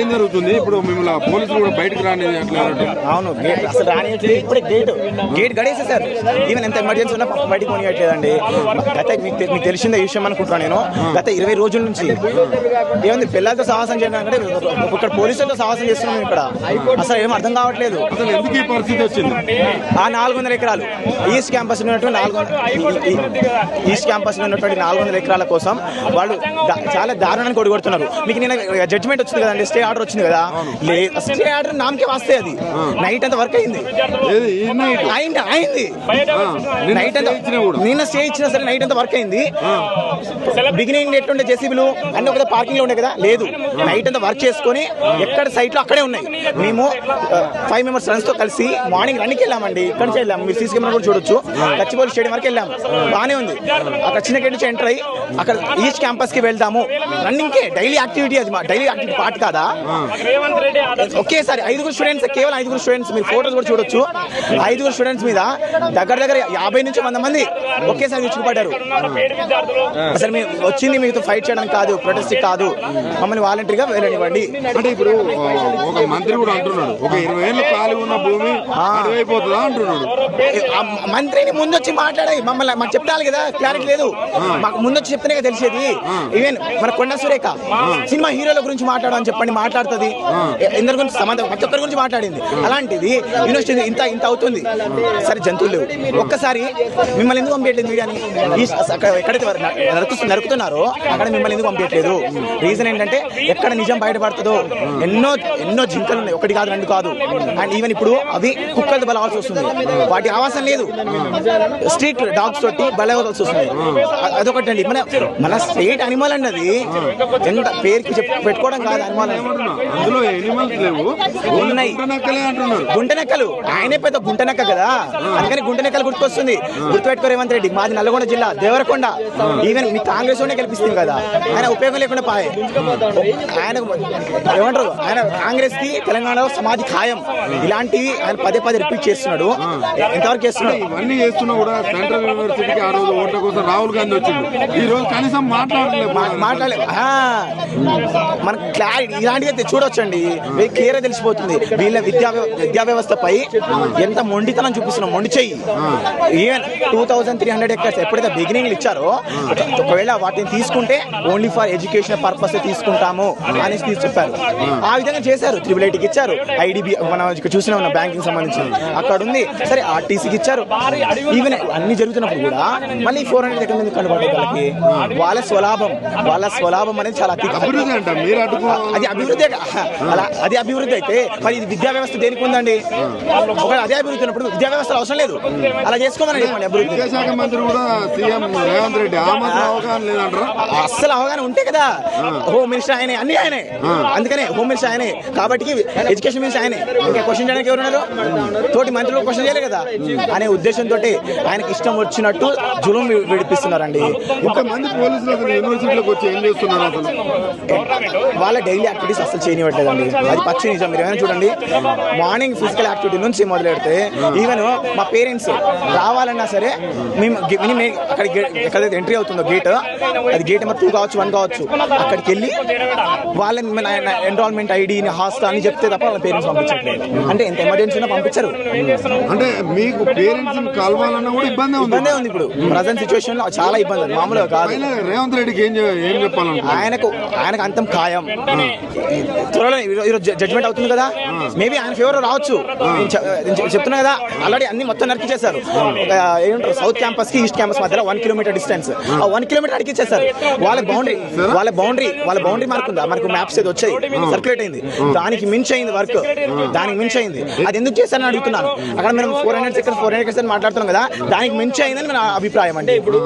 ఏం జరుగుతుంది? ఇప్పుడు మిమ్మల్ని పోలీసులు కూడా బయటకు రాని అవును గేట్ అసలు రానియట్లేదు. ఇప్పుడే గేట్ గేట్ గడేసేసారు ఈవెన్ ఎంత ఎమర్జెన్సీ ఉన్నా బయటికి కొనియట్లేదండి. గత మీకు తెలిసిందే ఈ విషయం అనుకుంటున్నాను నేను. గత ఇరవై రోజుల నుంచి ఏముంది పిల్లలతో సాహసం చేయడం అంటే ఇక్కడ పోలీసులతో సాహసం చేస్తున్నాం ఇక్కడ. అసలు ఏం అర్థం కావట్లేదు. అసలు ఎందుకు ఈ పరిస్థితి వచ్చింది? ఆ నాలుగు వందల ఎకరాలు ఈస్ట్ క్యాంపస్ ఉన్నటువంటి నాలుగు ఈస్ట్ క్యాంపస్ ఉన్నటువంటి నాలుగు వందల ఎకరాల కోసం వాళ్ళు చాలా దారుణాన్ని కొడుకొడుతున్నారు మీకు నేను జడ్జిమెంట్ వచ్చింది కదండి స్టే ఆర్డర్ వచ్చింది కదా. స్టే ఆర్డర్ నామకే వస్తే అది. నైట్ అంత వర్క్ అయింది. అయింది అయింది. నైట్ అంతా. నిన్న స్టే ఇచ్చినా సరే నైట్ అంతా వర్క్ అయింది. బిగినింగ్ ఎట్లుండే జేసీబీలు అన్ని ఒక పార్కింగ్లో ఉండే కదా లేదు. నైట్ అంతా వర్క్ చేసుకొని ఎక్కడ సైట్లో అక్కడే ఉన్నాయి. మేము ఫైవ్ మెంబర్స్ ఫ్రెండ్స్తో కలిసి మార్నింగ్ రన్నింగ్ వెళ్ళామండి. ఇక్కడ నుంచి వెళ్ళాము మీరు సీసీ కెమెరా కూడా చూడొచ్చు. గచ్చిబౌలి స్టేడియం వరకు వెళ్ళాము బాగానే ఉంది. అక్కడ చిన్న గేట్ నుంచి ఎంటర్ అయ్యి అక్కడ ఈస్ట్ క్యాంపస్కి వెళ్దాము. రన్నింగ్ కే డైలీ యాక్టివిటీ అది మా డైలీ యాక్టివిటీ పార్ట్ కాదా? ఒకేసారి ఐదుగురు స్టూడెంట్స్ కేవలం ఐదుగురు స్టూడెంట్స్ మీరు ఫోటోస్ కూడా చూడొచ్చు. ఐదుగురు స్టూడెంట్స్ మీద దగ్గర దగ్గర యాభై నుంచి వంద మంది ఒకేసారి విరుచుకుపడ్డారు అసలు మేము వచ్చింది మీతో ఫైట్ చేయడం కాదు ప్రొటెస్ట్ కాదు. మమ్మల్ని వాలంటరీగా వెళ్ళనివ్వండి. అంటే ఇప్పుడు ఒక మంత్రి కూడా అంటున్నాడు. ఒక ఇరవై ఏళ్ళు ఖాళీ ఉన్న భూమి అడివైపోతుందా అంటున్నాడు. మంత్రిని ముందు వచ్చి మాట్లాడాయి. మమ్మల్ని మాకు చెప్పాలి కదా క్లారిటీ లేదు. మాకు ముందు వచ్చి చెప్తేనే కదా తెలిసేది. ఈవెన్ మన కొండ సురేఖ సినిమా హీరోల గురించి మాట్లాడమని చెప్పండి మాట్లాడుతుంది. ఎందరి గురించి సమాధానం ప్రతి ఒక్కరి గురించి మాట్లాడింది. అలాంటిది యూనివర్సిటీ ఇంత ఇంత అవుతుంది. సరే జంతువులు లేవు. ఒక్కసారి మిమ్మల్ని ఎందుకు పంపించట్లేదు మీడియాని? అక్కడ ఎక్కడైతే వారు నరుకు నరుకుతున్నారో అక్కడ మిమ్మల్ని ఎందుకు పంపించట్లేదు? రీజన్ ఏంటంటే ఎక్కడ నిజం బయటపడుతుందో. ఎన్నో ఎన్నో జింకలు ఉన్నాయి. ఒకటి కాదు రెండు కాదు. అండ్ ఈవెన్ ఇప్పుడు అవి కుక్కలతో బలవాల్సి వస్తుంది. వాటి ఆవాసం లేదు. స్ట్రీట్ డాగ్స్ తోటి బలవాల్సి వస్తుంది. అ- అదొకటి అండి మన మన స్టేట్ అనిమల్ అండి అది ఎంత పేరుకి పెట్టుకోవడం కాదు అనిమల్ అందులో ఎనిమల్స్ లేవు. ఉన్నాయి. గుంటనెక్కలు ఆయనే పెద్ద గుంటనెక్క కదా. అందుకని గుంటనెక్కలు గుర్తుకొస్తుంది. గుర్తుపెట్టుకో రేవంత్ రెడ్డి. మాది నల్లగొండ జిల్లా దేవరకొండ. ఈవెన్ మీ కాంగ్రెస్ వాడినే గెలిపిస్తుంది కదా. ఆయన ఉపయోగం లేకుండా పాయే ఆయన ఏమంటారు? ఆయన కాంగ్రెస్కి తెలంగాణలో సమాధి ఖాయం. ఇలాంటివి ఆయన పదే పదే రిపీట్ చేస్తున్నాడు. ఎంతవరకు చేస్తున్నాడు? ఇవన్నీ చేస్తున్నా కూడా సెంట్రల్ యూనివర్సిటీకి ఆ రోజు ఓట్ల కోసం రాహుల్ గాంధీ వచ్చిండు. ఈ రోజు కనీసం మాట్లాడలేదు. మా- మాట్లాడలే ఆ, మన క్లారిటీ ఇలాంటివి అయితే చూడొచ్చండి. క్లియర్ తెలిసిపోతుంది. వీళ్ళ విద్యా విద్యా వ్యవస్థపై ఎంత మొండితనం చూపిస్తున్నాం మొండి చెయ్యి. Even two thousand three hundred acres ఎప్పుడైతే బిగినింగ్ ఇచ్చారో ఒకవేళ వాటిని తీసుకుంటే ఓన్లీ ఫర్ ఎడ్యుకేషన్ పర్పస్ తీసుకుంటాము అనేసి తీసి చెప్పారు. ఆ విధంగా చేశారు. త్రిబుల్ ఐటీకి ఇచ్చారు. ఐడిబి మనం చూసిన ఉన్న బ్యాంకింగ్ సంబంధించి అక్కడ ఉంది సరే ఆర్టీసీకి ఇచ్చారు. ఈవెన్ అన్ని జరుగుతున్నప్పుడు కూడా మళ్ళీ ఫోర్ హండ్రెడ్ ఎక్కడ మంది కనబడే వాళ్ళకి వాళ్ళ స్వలాభం వాళ్ళ స్వలాభం అనేది చాలా అతి అభివృద్ధి అభివృద్ధి అలా అది అభివృద్ధి అయితే మరి ఇది విద్యా వ్యవస్థ దేనికి ఉందండి? ఒకవేళ అదే అభివృద్ధి ఉన్నప్పుడు విద్యా వ్యవస్థ అవసరం లేదు. అలా చేసుకోమని చెప్పండి అభివృద్ధి. విద్యాశాఖ మంత్రి కూడా సీఎం రేవంత్ రెడ్డి ఆ మాత్రం అవగాహన లేదంటారా? అస్సలు అవగాహన ఉంటే కదా హోమ్ మినిస్టర్ ఆయనే అన్ని ఆయనే. అందుకనే హోమ్ మినిస్టర్ ఆయనే. కాబట్టి ఎడ్యుకేషన్ మినిస్టర్ ఆయనే. ఇంకా క్వశ్చన్ చేయడానికి ఎవరున్నారు? తోటి మంత్రులు క్వశ్చన్ చేయలేదు కదా. అనే ఉద్దేశంతో ఆయనకి ఇష్టం వచ్చినట్టు జులుం విడిపిస్తున్నారండి. ఇంతమంది పోలీసులు అసలు యూనివర్సిటీలోకి వచ్చి ఏం చేస్తున్నారు అసలు? వాళ్ళ డైలీ యాక్టివిటీస్ అసలు చేయనివ్వట్లేదండి. అది పచ్చి నిజం. మీరు ఏమైనా చూడండి మార్నింగ్ ఫిజికల్ యాక్టివిటీ నుంచి మొదలు పెడితే ఈవెన్ మా పేరెంట్స్ రావాలన్నా సరే మేము అక్కడ ఎక్కడైతే ఎంట్రీ అవుతుందో గేట్ అది గేట్ నెంబర్ టూ కావచ్చు వన్ కావచ్చు అక్కడికి వెళ్ళి వాళ్ళ ఎన్రోల్మెంట్ ఐడి హాస్టల్ అని చెప్తే తప్ప వాళ్ళ పేరెంట్స్ పంపించట్లేదు. అంటే ఎంత ఎమర్జెన్సీ ఉన్నా పంపించరు. అంటే మీకు పేరెంట్స్ కాలవాలన్నా కూడా ఇబ్బంది ఉంది. ఇబ్బందే ఉంది ఇప్పుడు. ప్రజెంట్ సిచ్యువేషన్లో చాలా ఇబ్బంది ఉంది. మామూలుగా కాదు. రేవంత్ రెడ్డికి ఏం చె- ఏం చెప్పాలనుకుంటున్నారు? ఆయనకు ఆయనకు అంతం ఖాయం. త్వరలో ఈరో- ఈరోజు జడ్జ్మెంట్ అవుతుంది కదా మేబీ ఆయన ఫేవర్ రావచ్చు చెప్తున్నా కదా ఆల్రెడీ అన్ని మొత్తం నరికిచ్చేశారు ఏమంటారు సౌత్ క్యాంపస్కి ఈస్ట్ క్యాంపస్ మధ్యలో వన్ కిలోమీటర్ డిస్టెన్స్ ఆ వన్ కిలోమీటర్ అడిగిచ్చేశారు వాళ్ళ బౌండరీ వాళ్ళ బౌండరీ వాళ్ళ బౌండరీ మార్క్ ఉందా మనకు మ్యాప్స్ ఏదో వచ్చాయి సర్క్యులేట్ అయింది దానికి మించి అయింది వర్క్ దానికి మించి అయింది అది ఎందుకు చేశారని అడుగుతున్నాను అక్కడ మనం four hundred second four hundred second మాట్లాడుతున్నాం కదా దానికి మించి అయిందని నా అభిప్రాయం అండి ఇప్పుడు